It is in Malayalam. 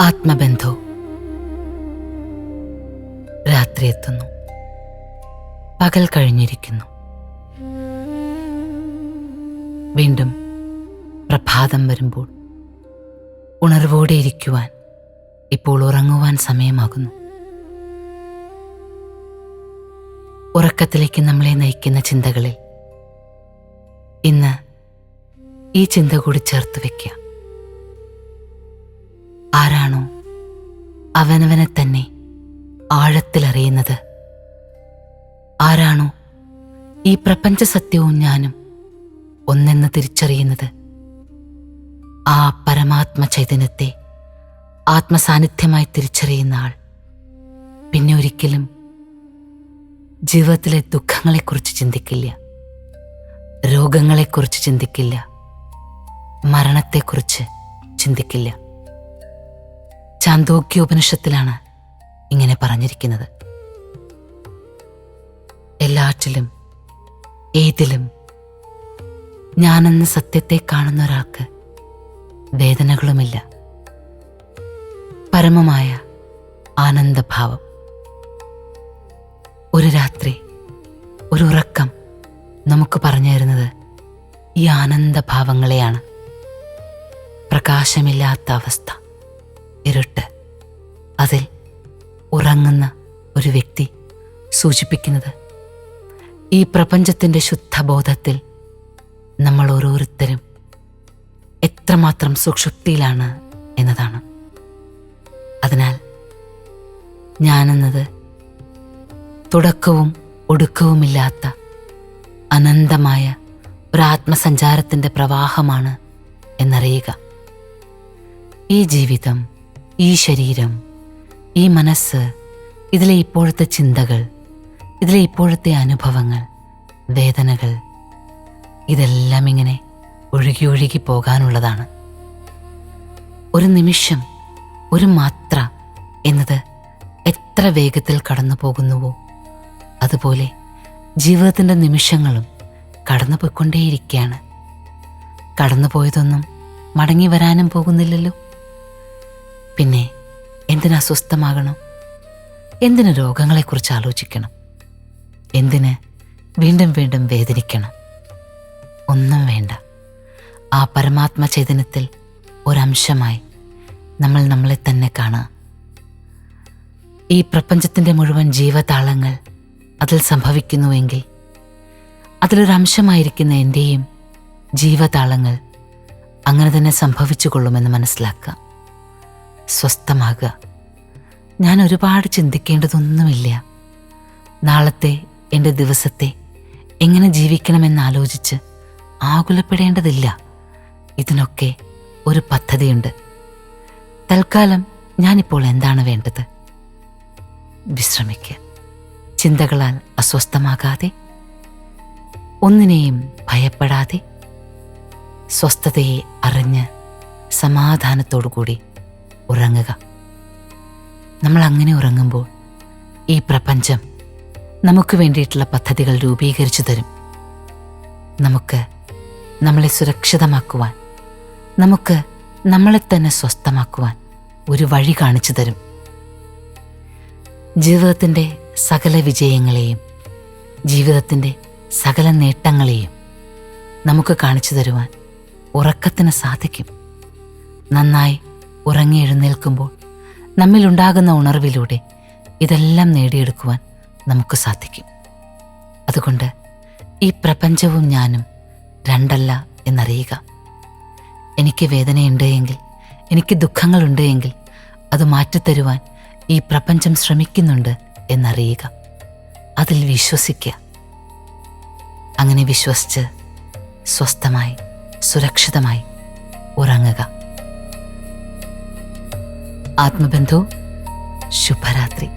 ആത്മബന്ധു രാത്രി എത്തുന്നു. പകൽ കഴിഞ്ഞിരിക്കുന്നു. വീണ്ടും പ്രഭാതം വരുമ്പോൾ ഉണർവോടെ ഇരിക്കുവാൻ ഇപ്പോൾ ഉറങ്ങുവാൻ സമയമാകുന്നു. ഉറക്കത്തിലേക്ക് നമ്മളെ നയിക്കുന്ന ചിന്തകളിൽ ഇന്ന് ഈ ചിന്ത കൂടി ചേർത്ത് വയ്ക്കുക ആരാണോ അവനവനെ തന്നെ ആഴത്തിലറിയുന്നത്? ആരാണോ ഈ പ്രപഞ്ച സത്യവും ഞാനും ഒന്നെന്ന് തിരിച്ചറിയുന്നത്? ആ പരമാത്മ ചൈതന്യത്തെ ആത്മസാന്നിധ്യമായി തിരിച്ചറിയുന്ന ആൾ പിന്നെ ഒരിക്കലും ജീവിതത്തിലെ ദുഃഖങ്ങളെക്കുറിച്ച് ചിന്തിക്കില്ല. രോഗങ്ങളെക്കുറിച്ച് ചിന്തിക്കില്ല. മരണത്തെക്കുറിച്ച് ചിന്തിക്കില്ല. ചാന്തോക്യോപനിഷത്തിലാണ് ഇങ്ങനെ പറഞ്ഞിരിക്കുന്നത്. എല്ലാറ്റിലും ഏതിലും ഞാനെന്ന സത്യത്തെ കാണുന്ന ഒരാൾക്ക് വേദനകളുമില്ല. പരമമായ ആനന്ദഭാവം. ഒരു രാത്രി നമുക്ക് പറഞ്ഞു തരുന്നത് ഈ ആനന്ദഭാവങ്ങളെയാണ്. പ്രകാശമില്ലാത്ത അവസ്ഥ. ഇരുട്ട്. അതിൽ ഉറങ്ങുന്ന ഒരു വ്യക്തി സൂചിപ്പിക്കുന്നത് ഈ പ്രപഞ്ചത്തിന്റെ ശുദ്ധബോധത്തിൽ നമ്മൾ ഓരോരുത്തരും എത്രമാത്രം സുക്ഷുപ്തിയിലാണ് എന്നതാണ്. അതിനാൽ ഞാനെന്നത് തുടക്കവും ഒടുക്കവുമില്ലാത്ത അനന്തമായ ഒരാത്മസഞ്ചാരത്തിന്റെ പ്രവാഹമാണ് എന്നറിയുക. ഈ ജീവിതം ഈ ശരീരം ഈ മനസ്സ് ഇതിലെ ഇപ്പോഴത്തെ ചിന്തകൾ ഇതിലെ ഇപ്പോഴത്തെ അനുഭവങ്ങൾ വേദനകൾ ഇതെല്ലാം ഇങ്ങനെ ഒഴുകി ഒഴുകി പോകാനുള്ളതാണ്. ഒരു നിമിഷം ഒരു മാത്ര എന്നത് എത്ര വേഗത്തിൽ കടന്നു പോകുന്നുവോ അതുപോലെ ജീവിതത്തിന്റെ നിമിഷങ്ങളും കടന്നു പോയിക്കൊണ്ടേയിരിക്കുകയാണ് കടന്നു പോയതൊന്നും മടങ്ങി വരാനും പോകുന്നില്ലല്ലോ. പിന്നെ എന്തിന് അസ്വസ്ഥമാകണം? എന്തിന് രോഗങ്ങളെക്കുറിച്ച് ആലോചിക്കണം? എന്തിന് വീണ്ടും വീണ്ടും വേദനിക്കണം? ഒന്നും വേണ്ട. ആ പരമാത്മ ചൈതന്യത്തിൽ ഒരംശമായി നമ്മൾ നമ്മളെ തന്നെ കാണുക ഈ പ്രപഞ്ചത്തിന്റെ മുഴുവൻ ജീവതാളങ്ങൾ അതിൽ സംഭവിക്കുന്നുവെങ്കിൽ അതിലൊരംശമായിരിക്കുന്ന എന്റെയും ജീവതാളങ്ങൾ അങ്ങനെ തന്നെ സംഭവിച്ചു കൊള്ളുമെന്ന് മനസ്സിലാക്കുക. സ്വസ്ഥമാകുക. ഞാൻ ഒരുപാട് ചിന്തിക്കേണ്ടതൊന്നുമില്ല. നാളത്തെ എന്റെ ദിവസത്തെ എങ്ങനെ ജീവിക്കണമെന്നാലോചിച്ച് ആകുലപ്പെടേണ്ടതില്ല. ഇതിനൊക്കെ ഒരു പദ്ധതിയുണ്ട്. തൽക്കാലം ഞാനിപ്പോൾ എന്താണ് വേണ്ടത്? വിശ്രമിക്കുക. ചിന്തകളാൽ അസ്വസ്ഥമാകാതെ ഒന്നിനെയും ഭയപ്പെടാതെ സ്വസ്ഥതയെ അറിഞ്ഞ് സമാധാനത്തോടുകൂടി ഉറങ്ങുക. നമ്മൾ അങ്ങനെ ഉറങ്ങുമ്പോൾ ഈ പ്രപഞ്ചം നമുക്ക് വേണ്ടിയിട്ടുള്ള പദ്ധതികൾ രൂപീകരിച്ചു തരും. നമുക്ക് നമ്മളെ സുരക്ഷിതമാക്കുവാൻ നമുക്ക് നമ്മളെ തന്നെ സ്വസ്ഥമാക്കുവാൻ ഒരു വഴി കാണിച്ചു തരും. ജീവിതത്തിന്റെ സകല വിജയങ്ങളെയും ജീവിതത്തിന്റെ സകല നേട്ടങ്ങളെയും നമുക്ക് കാണിച്ചു തരുവാൻ ഉറക്കത്തിന് സാധിക്കും. നന്നായി ഉറങ്ങി എഴുന്നേൽക്കുമ്പോൾ നമ്മിലുണ്ടാകുന്ന ഉണർവിലൂടെ ഇതെല്ലാം നേടിയെടുക്കുവാൻ നമുക്ക് സാധിക്കും. അതുകൊണ്ട് ഈ പ്രപഞ്ചവും ഞാനും രണ്ടല്ല എന്നറിയുക. എനിക്ക് വേദനയുണ്ട് എങ്കിൽ എനിക്ക് ദുഃഖങ്ങളുണ്ട് എങ്കിൽ അത് മാറ്റിത്തരുവാൻ ഈ പ്രപഞ്ചം ശ്രമിക്കുന്നുണ്ട് എന്നറിയുക. അതിൽ വിശ്വസിക്കുക. അങ്ങനെ വിശ്വസിച്ച് സ്വസ്ഥമായി സുരക്ഷിതമായി ഉറങ്ങുക. ആത്മബന്ധു ശുഭരാത്രി.